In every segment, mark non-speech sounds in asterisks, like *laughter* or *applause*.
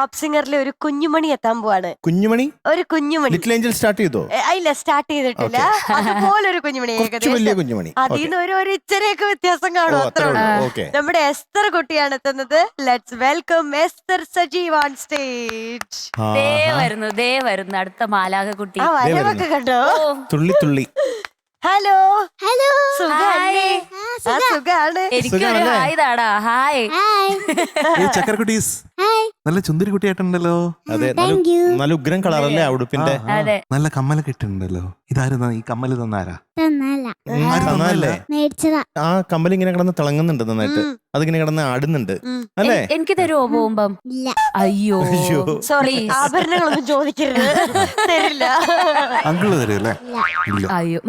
Top സിംഗറിലെ ഒരു കുഞ്ഞുമണി എത്താൻ പോവാണ്. കുഞ്ഞുമണി? ഒരു കുഞ്ഞുമണി. ലിറ്റിൽ ഏഞ്ചൽ സ്റ്റാർട്ട് ചെയ്തോ? ഇല്ല സ്റ്റാർട്ട് ചെയ്തിട്ടില്ല. അതുപോലൊരു കുഞ്ഞുമണി കുറച്ച് വലിയ ഏകദേശം കുഞ്ഞുമണി. അതിൽ നിന്ന് ഒരു ഒരു ഇച്ചരെയൊക്കെ വ്യത്യാസം കാണും അത്ര നമ്മുടെ എസ്തർ കുട്ടിയാണ് എത്തുന്നത്. Let's welcome Esther Sajeev on stage ദേ വരുന്നു ദേ വരുന്നു അടുത്ത മാലാഖ കുട്ടി. ആ വരവൊക്കെ കണ്ടോ? തുള്ളി തുള്ളി. ഹലോ. ഹലോ. സുഖാണ് ആ സുഖാണ്. എനിക്കൊരു സുഖാണല്ലേ? ഹായ് താടാ ഹായ്. ഹായ്. ഏയ് ചക്കരക്കുട്ടീസ്. ഹായ്. നല്ല ചുന്ദരി കുട്ടിയായിട്ടുണ്ടല്ലോ. അതെ നല്ല താങ്ക് യു നല്ല ഉഗ്രം കളറല്ലേ ആ ഉടുപ്പിന്റെ? അതെ. നല്ല കമ്മലൊക്കെ ഇട്ടുണ്ടല്ലോ ഇതായിരുന്നു ഈ കമ്മൽ തന്നാരാ? തന്നല്ല ആര് തന്നതല്ലേ? മേടിച്ചതാ. ആ കമ്പലി ഇങ്ങനെ കിടന്ന് തിളങ്ങുന്നുണ്ട് നന്നായിട്ട്. അതിങ്ങനെ കിടന്ന് ആടുന്നുണ്ട്. അല്ലെ എൻ- എനിക്ക് തരുമോ പോകുമ്പം? ഇല്ല. അയ്യോ. അയ്യോ. സോറി. ആഭരണങ്ങളൊന്നും ചോദിക്കരുത്. തരില്ല. അങ്കിൾ തരുമല്ലേ ഇല്ല. അയ്യോ.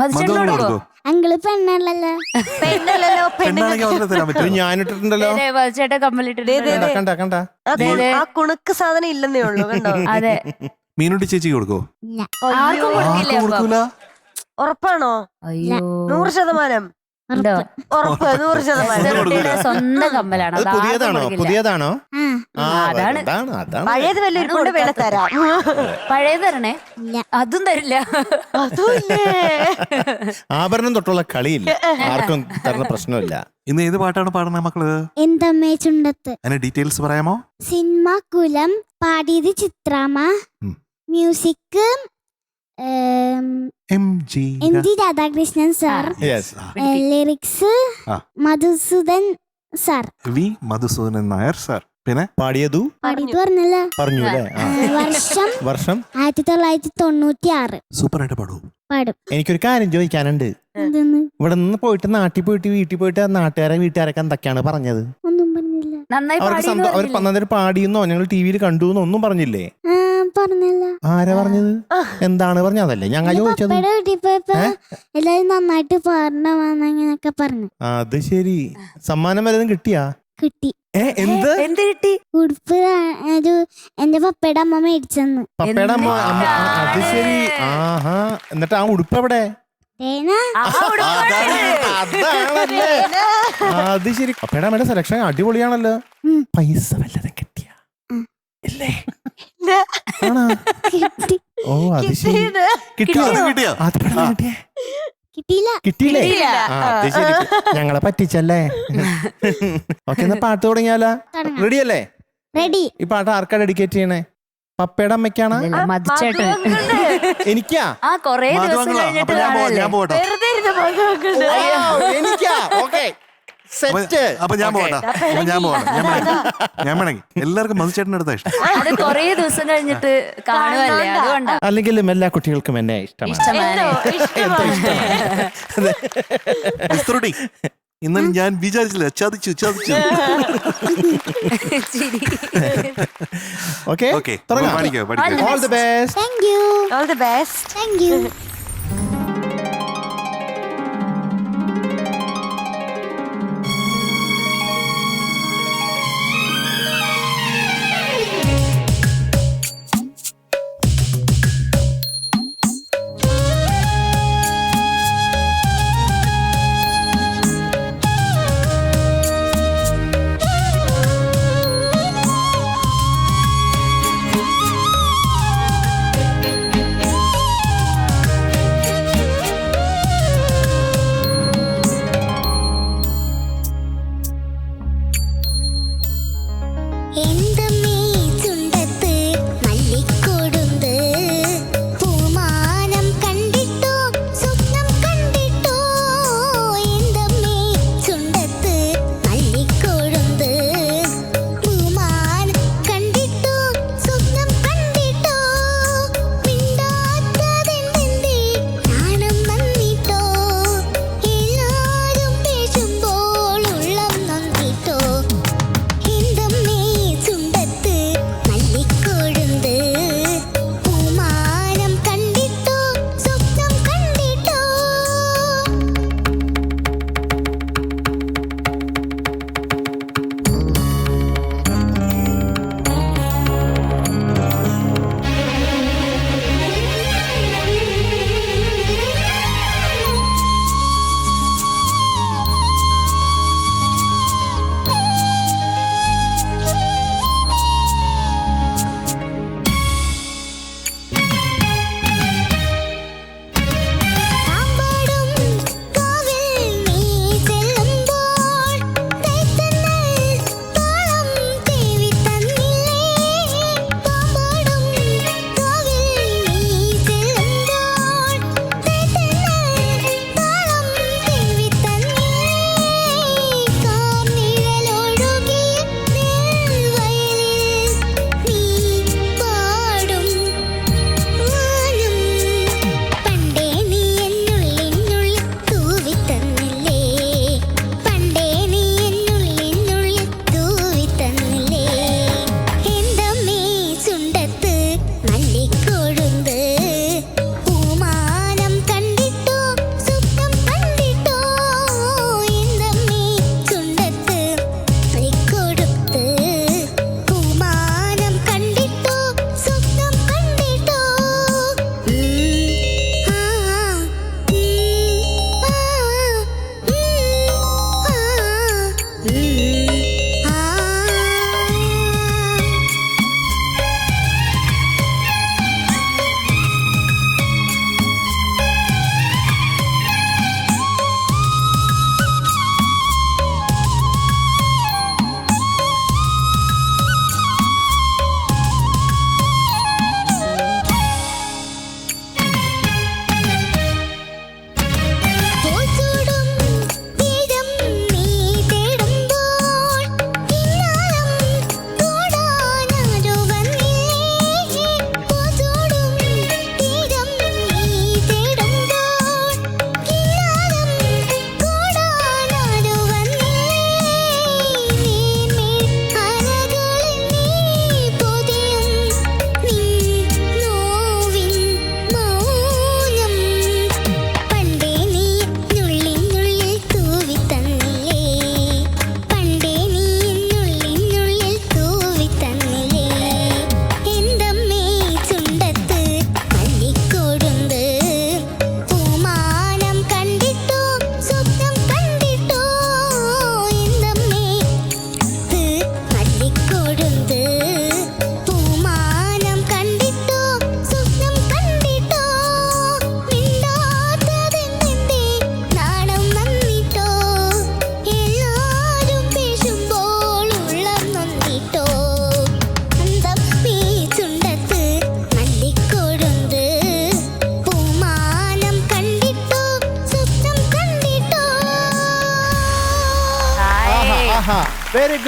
കൊടുക്കോ അങ്കിൾ പെണ്ണല്ലല്ലോ. പെണ്ണല്ലല്ലോ പെണ്ണാണെങ്കിൽ തരാൻ ഇത് ദേ, ദേ, കണ്ട കണ്ട കണ്ട. ആ കുണുക്ക് സാധനം ഇല്ലെന്നേ ഉള്ളൂ കണ്ടോ? അതെ. മീനുട്ടി ചേച്ചിക്ക് കൊടുക്കോ? ഇല്ല. ആർക്കും കൊടുക്കില്ല. അപ്പം. ഉറപ്പാണോ? അയ്യോ. നൂറ് ശതമാനം. ഉണ്ടോ ഉറപ്പ് നൂറ് ശതമാനം. എസ്തറുട്ടിയുടെ സ്വന്തം കമ്മലാണ്. അത് അത് ആർക്കും പുതിയതാണോ? കൊടുക്കില്ല. പുതിയതാണോ? ആ അതാണ്. അതാണ് അതാണ് പഴയത് വല്ലൊരു കൊണ്ട് വേണ തരാം. പഴയത് തരണേ. ഇല്ല. അതും തരില്ല. അതുമില്ലേ? ആഭരണം തൊട്ടുള്ള കളിയില്ല. ആർക്കും തരുന്ന പ്രശ്നമില്ല. ഇന്ന് ഏത് പാട്ടാണ് പാടുന്നത് മക്കൾ? എന്തമ്മേ ചുണ്ടത്ത്? അതിന്റെ ഡീറ്റെയിൽസ് പറയാമോ? സിനിമ കുലം പാടിയത് ചിത്രാമ ഉം. Music M G M G Radhakrishnan sir lyrics Madhusudan sir V Madhusudanan Nair sir. പിന്നെ? പാടിയതു? പാടിയത് പറഞ്ഞല്ല? പറഞ്ഞു വർഷം *laughs* വർഷം ആയിരത്തി തൊള്ളായിരത്തി തൊണ്ണൂറ്റി ആറ് സൂപ്പർ ആയിട്ട് പാടൂ. പാടും. എനിക്കൊരു കാര്യം ചോദിക്കാനുണ്ട്. ഇവിടെ നിന്ന് പോയിട്ട് നാട്ടിൽ പോയിട്ട് വീട്ടിൽ പോയിട്ട് നാട്ടുകാരെ വീട്ടുകാരൊക്കെ എന്തൊക്കെയാണ് പറഞ്ഞത്? ഒന്നും നന്നായി അവർക്ക് പാടിയെന്ന് സന്തോ- അവർ പറഞ്ഞില്ലേ? നന്നായിട്ട് പാടിയെന്നോ ഞങ്ങൾ ടി വിയിൽ കണ്ടു എന്നോ ഒന്നും പറഞ്ഞില്ലേ? പറഞ്ഞില്ല. ആരാ പറഞ്ഞത്? എന്താണ് പറഞ്ഞതല്ലേ ഞങ്ങൾ ചോദിച്ചത്. പപ്പയുടെ വീട്ടിൽ പോയപ്പോ എല്ലാരും നന്നായിട്ട് പാടണമെന്നൊക്കെ പറഞ്ഞു. അത് ശരി. സമ്മാനം വല്ലതും കിട്ടിയാ? കിട്ടി. ഏ എന്ത്? എന്ത് കിട്ടി? ഉടുപ്പ് ആ- ഒരു എന്റെ പപ്പയുടെ അമ്മ മേടിച്ചെന്ന്. പപ്പയുടെ അമ്മ അമ്മ ആ, അത് ശരി. ആഹാ. എന്നിട്ട് ആ ഉടുപ്പ് എവിടെ? ആ. അതാണല്ലേ. അത് ശരി. മേഡം സെലക്ഷൻ അടിപൊളിയാണല്ലോ. പൈസ വല്ലതും കിട്ടിയ? ഉം. ഇല്ലേ? ഇല്ല. ആണോ? കിട്ടി. ഓ അത് ശരി. കിട്ടിയത്. കിട്ടിയോ? അത് കിട്ടിയോ? അത് പെട്ടെന്ന് കിട്ടിയേ? കിട്ടിയില്ല. കിട്ടിയില്ലേ? കിട്ടിയില്ല. ആ, അത് ശരി. ഞങ്ങളെ പറ്റിച്ചല്ലേ? *laughs* ഓക്കെ എന്നാ പാട്ട് തുടങ്ങിയാലോ? തുടങ്ങാം. റെഡി അല്ലേ? റെഡി ഈ പാട്ട് ആർക്കാ ഡെഡിക്കേറ്റ് ചെയ്യണേ? പപ്പയുടെ അമ്മയ്ക്കാണ്? മതിച്ചേട്ടൻ. എനിക്കാ? ആ കൊറേ ദിവസം കഴിഞ്ഞിട്ട് അപ്പൊ ഞാൻ പോവാ കാണാല്ലേ ഞാൻ വെറുതെ ഇരുന്ന് എനിക്കാ? ഓക്കെ. സെറ്റ്. അപ്പൊ ഞാൻ പോകട്ടെ അപ്പൊ ഞാൻ ഞാൻ എല്ലാവർക്കും മധുചേട്ടന്റെ അടുത്താ ഇഷ്ടം. അത് കൊറേ ദിവസം കഴിഞ്ഞിട്ട് കാണുമല്ലേ അതുകൊണ്ടാ. അല്ലെങ്കിലും എല്ലാ കുട്ടികൾക്കും എന്നെ ഇഷ്ടമാണ്. ഇഷ്ടമാണ്. എന്തോ? ഇഷ്ടമാണ്. മിസ്തുറുട്ടി ഇന്നലെ ഞാൻ വിചാരിച്ചില്ല. ചതിച്ചു ചതിച്ചു. Okay all the best thank you all the best thank you ും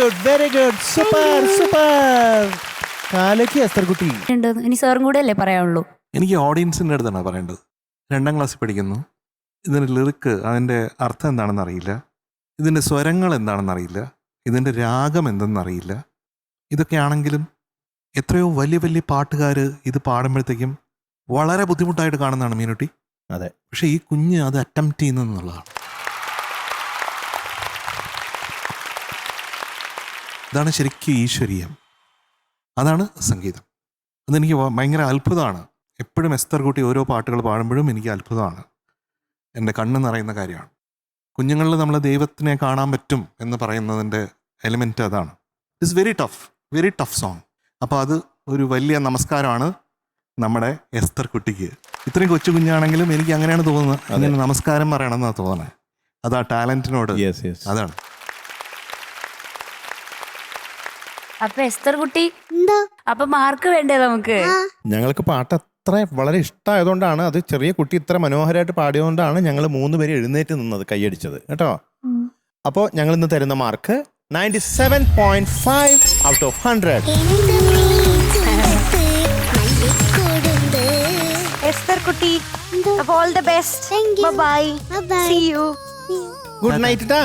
good very good super super കാലയ്ക്ക് Esther കുട്ടി. ഉണ്ട്. ഇനി സാറും കൂടെ അല്ലേ പറയാനുള്ളൂ? എനിക്ക് ഓഡിയൻസിന്റെ അടുത്താണ് പറയേണ്ടത്. രണ്ടാം ക്ലാസ്സിൽ പഠിക്കുന്നു. ഇതിന്റെ ലിറിക്ക് അതിന്റെ അർത്ഥം എന്താണെന്ന് അറിയില്ല. ഇതിന്റെ സ്വരങ്ങൾ എന്താണെന്ന് അറിയില്ല. ഇതിന്റെ രാഗം എന്തെന്ന് അറിയില്ല. ഇതൊക്കെ ആണെങ്കിലും എത്രയോ വലിയ വലിയ പാട്ടുകാർ ഇത് പാടുമ്പോഴത്തേക്കും വളരെ ബുദ്ധിമുട്ടായിട്ട് കാണുന്നതാണ് മീനുട്ടി. അതെ. പക്ഷേ ഈ കുഞ്ഞ് അത് അറ്റംപ്റ്റ് ചെയ്യുന്നു ഇതാണ് ശരിക്കും ഈശ്വരീയം. അതാണ് സംഗീതം. അതെനിക്ക് ഭയങ്കര അത്ഭുതമാണ്. എപ്പോഴും എസ്തർ കുട്ടി ഓരോ പാട്ടുകൾ പാടുമ്പോഴും എനിക്ക് അത്ഭുതമാണ്. എന്റെ കണ്ണ് നിറയുന്ന കാര്യമാണ്. കുഞ്ഞുങ്ങളിൽ നമ്മൾ ദൈവത്തിനെ കാണാൻ പറ്റും എന്ന് പറയുന്നതിന്റെ എലിമെന്റ് അതാണ്. It's very tough very tough song അപ്പോൾ അത് ഒരു വലിയ നമസ്കാരമാണ് നമ്മുടെ എസ്തർ കുട്ടിക്ക്. ഇത്രയും കൊച്ചു കുഞ്ഞാണെങ്കിലും എനിക്ക് അങ്ങനെയാണ് തോന്നുന്നത്. അങ്ങനെ നമസ്കാരം പറയണമെന്നാണ് തോന്നുന്നത്. അത് ആ ടാലന്റിനോട് അതാണ്. അപ്പൊ എസ്തർ കുട്ടി എന്തോ? അപ്പൊ മാർക്ക് വേണ്ടേ നമുക്ക്? ഞങ്ങൾക്ക് പാട്ട് അത്ര വളരെ ഇഷ്ടമായതുകൊണ്ടാണ് അത് ചെറിയ കുട്ടി ഇത്ര മനോഹരമായിട്ട് പാടിയതുകൊണ്ടാണ് ഞങ്ങൾ മൂന്ന് പേര് എഴുന്നേറ്റ് നിന്നത് കൈയടിച്ചത്. കേട്ടോ? അപ്പോ അപ്പോൾ ഞങ്ങൾ ഇന്ന് തരുന്ന mark ninety seven point five out of hundred Esther കുട്ടി all the best bye bye Bye-bye. You good night ടാ.